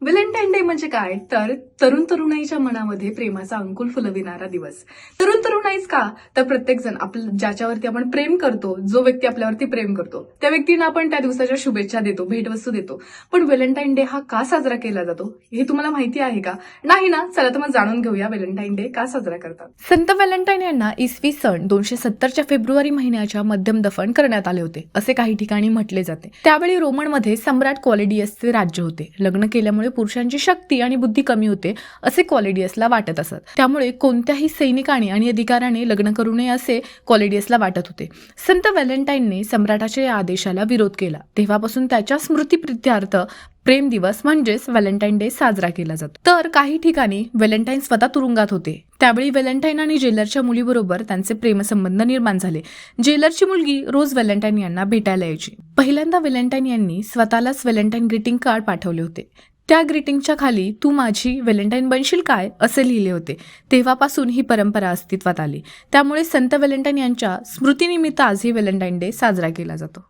Valentine day म्हणजे काय? तर तरुण तरुणाईच्या मनामध्ये प्रेमाचा अंकुल फुलविणारा दिवस. तरुण तरुणाईच का? तर प्रत्येक जण आपलं ज्याच्यावरती आपण प्रेम करतो जो व्यक्ती आपल्यावरती प्रेम करतो त्या व्यक्तींना आपण त्या दिवसाच्या शुभेच्छा देतो भेटवस्तू देतो. पण व्हॅलेंटाईन डे हा का साजरा केला जातो? हे तुम्हाला माहिती आहे का? नाही ना? चला तर मग जाणून घेऊया व्हॅलेंटाईन डे का साजरा करतात. संत व्हॅलेंटाईन यांना इसवी सन दोनशे सत्तरच्या फेब्रुवारी महिन्याच्या मध्यम दफन करण्यात आले होते. असे काही ठिकाणी म्हटले जाते. त्यावेळी रोमनमध्ये सम्राट क्वालिडियसचे राज्य होते. लग्न केल्यामुळे पुरुषांची शक्ती आणि बुद्धी कमी होते असे क्वालिडियसला वाटत असत. त्यामुळे कोणत्याही सैनिकाने आणि अधिकाऱ्याने लग्न करू नये असे क्वालिडियसला वाटत होते. संत व्हॅलेंटाईनने सम्राटाच्या या आदेशाला विरोध केला. तेव्हापासून त्याच्या स्मृतीप्रित्यार्थ प्रेम दिवस म्हणजेच व्हॅलेंटाईन डे साजरा केला जातो. तर काही ठिकाणी व्हॅलेंटाईन स्वतः तुरुंगात होते. त्यावेळी व्हॅलेंटाईन आणि जेलरच्या मुलीबरोबर त्यांचे प्रेमसंबंध निर्माण झाले. जेलरची मुलगी रोज व्हॅलेंटाईन यांना भेटायला यायची. पहिल्यांदा व्हॅलेंटाईन यांनी स्वतःलाच व्हॅलेंटाईन ग्रीटिंग कार्ड पाठवले होते. त्या ग्रीटिंगच्या खाली तू माझी व्हॅलेंटाईन बनशील काय असे लिहिले होते. तेव्हापासून ही परंपरा अस्तित्वात आली. त्यामुळे संत व्हॅलेंटाईन यांच्या स्मृतीनिमित्त आज ही व्हॅलेंटाईन डे साजरा केला जातो.